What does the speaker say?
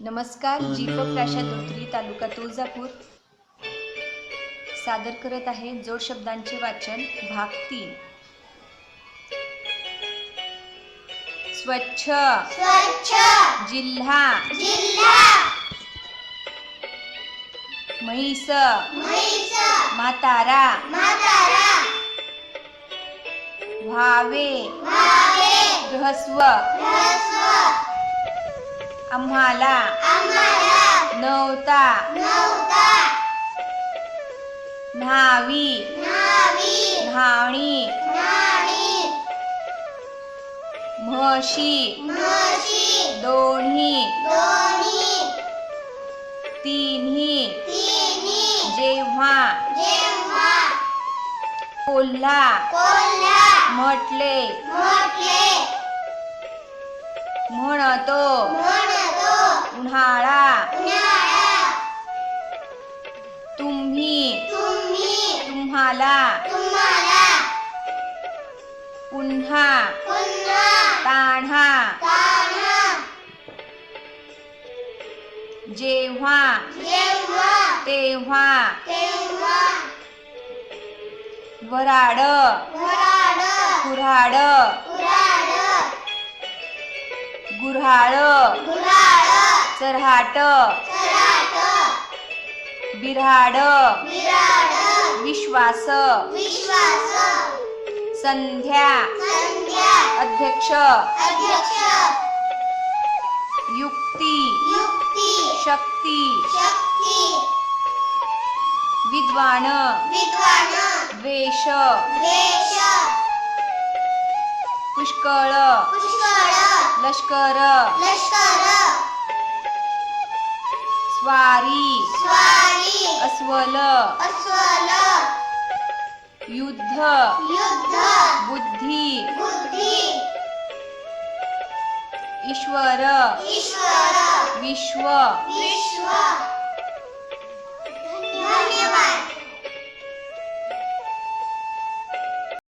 नमस्कार जीपक प्राशा धोत्री तालुका तुळजापूर. सादर करत आहे जोड शब्दांचे वाचन भाग तीन. स्वच्छ. स्वच्छ. जिल्हा. जिल्हा. म्हैस. म्हैस. म्हातारा. म्हातारा. व्हावे. भावे गृहस्व ह्रस्व आम्हाला आम्हाला नव्हता. नव्हता. न्हावी. न्हावी. न्हावणी न्हावी. म्हशी. म्हशी. दोन्ही. दोन्ही. तिन्ही. तिन्ही. जेव्हा जेव्हा कोल्हा कोल्हा म्हटले म्हटले म्हणतो. उन्हाळा. तुम्ही. तुम्ही. तुम्हाला. पुन्हा. तान्हा. जेव्हा. तेव्हा. वराड. कुऱ्हाड. गुऱ्हाळ बिऱ्हाड विराड विश्वास. संध्या. अध्यक्ष. युक्ती. शक्ती. विद्वान. द्वेष पुष्कळ. पुष्कळ. लष्कर. लष्कर. स्वारी. स्वारी. अस्वल. अस्वल. युद्ध. युद्ध. बुद्धी. बुद्धी. ईश्वर. ईश्वर. विश्व. विश्व.